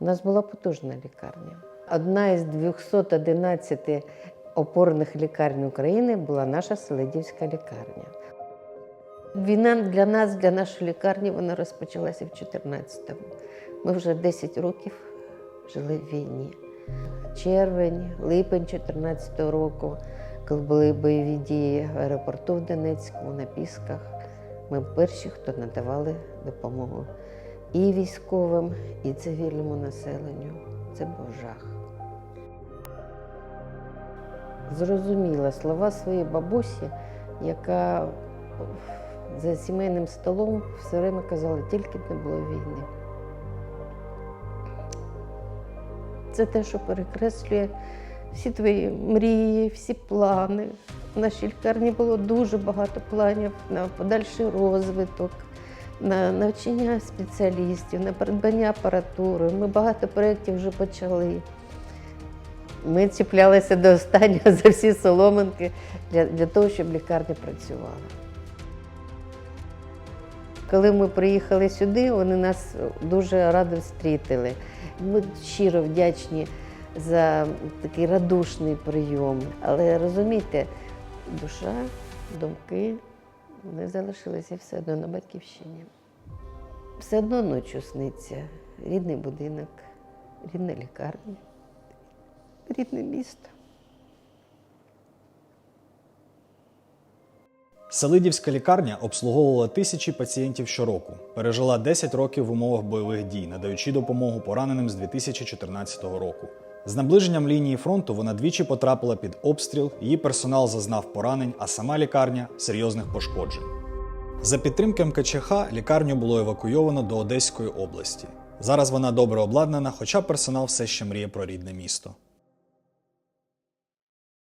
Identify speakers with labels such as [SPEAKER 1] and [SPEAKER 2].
[SPEAKER 1] У нас була потужна лікарня. Одна із 211 опорних лікарень України була наша Селидівська лікарня. Війна для нас, для нашої лікарні, вона розпочалася в 14-му. Ми вже 10 років жили в війні. Червень, липень 14-го року, коли були бойові дії в аеропорту в Донецьку, на Пісках, ми перші, хто надавали допомогу і військовим, і цивільному населенню. Це був жах. Зрозуміла слова своєї бабусі, яка за сімейним столом все время казала, тільки б не було війни. Це те, що перекреслює всі твої мрії, всі плани. В нашій лікарні було дуже багато планів на подальший розвиток, на навчання спеціалістів, на придбання апаратури. Ми багато проєктів вже почали. Ми чіплялися до останнього за всі соломинки для, для того, щоб лікарня працювала. Коли ми приїхали сюди, вони нас дуже радо зустріли. Ми щиро вдячні за такий радушний прийом. Але розумієте, душа, думки вони залишилися все одно на батьківщині. Все одно ночі сниться рідний будинок, рідна лікарня, рідне місто.
[SPEAKER 2] Селидівська лікарня обслуговувала тисячі пацієнтів щороку, пережила 10 років в умовах бойових дій, надаючи допомогу пораненим з 2014 року. З наближенням лінії фронту вона двічі потрапила під обстріл, її персонал зазнав поранень, а сама лікарня серйозних пошкоджень. За підтримки МКЧХ лікарню було евакуйовано до Одеської області. Зараз вона добре обладнана, хоча персонал все ще мріє про рідне місто.